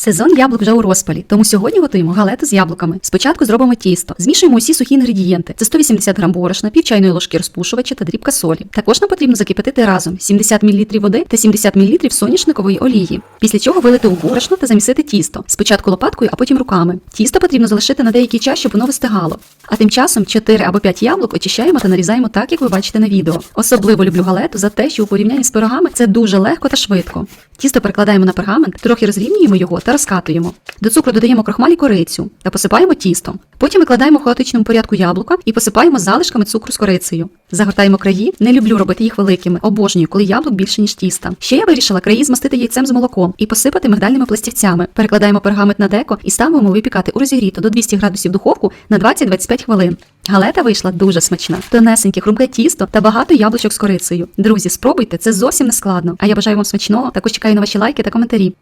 Сезон яблук вже у розпалі, тому сьогодні готуємо галету з яблуками. Спочатку зробимо тісто. Змішуємо усі сухі інгредієнти. Це 180 грам борошна, пів чайної ложки розпушувача та дрібка солі. Також нам потрібно закипятити разом 70 мл води та 70 мл соняшникової олії. Після чого вилити у борошно та замісити тісто. Спочатку лопаткою, а потім руками. Тісто потрібно залишити на деякий час, щоб воно вистигало. А тим часом 4 або 5 яблук очищаємо та нарізаємо так, як ви бачите на відео. Особливо люблю галету за те, що у порівнянні з пирогами це дуже легко та швидко. Тісто перекладаємо на пергамент, трохи розрівнюємо його та розкатуємо. До цукру додаємо крохмаль і корицю та посипаємо тістом. Потім викладаємо в хаотичному порядку яблука і посипаємо залишками цукру з корицею. Загортаємо краї. Не люблю робити їх великими. Обожнюю, коли яблук більше ніж тіста. Ще я вирішила краї змастити яйцем з молоком і посипати мигдальними пластівцями. Перекладаємо пергамент на деко і ставимо випікати у розігріту до 200 градусів духовку на 20-25 хвилин. Галета вийшла дуже смачна. Тонесеньке, хрумке тісто та багато яблучок з корицею. Друзі, спробуйте, це зовсім не складно. А я бажаю вам смачного. Також чекаю на ваші лайки та коментарі.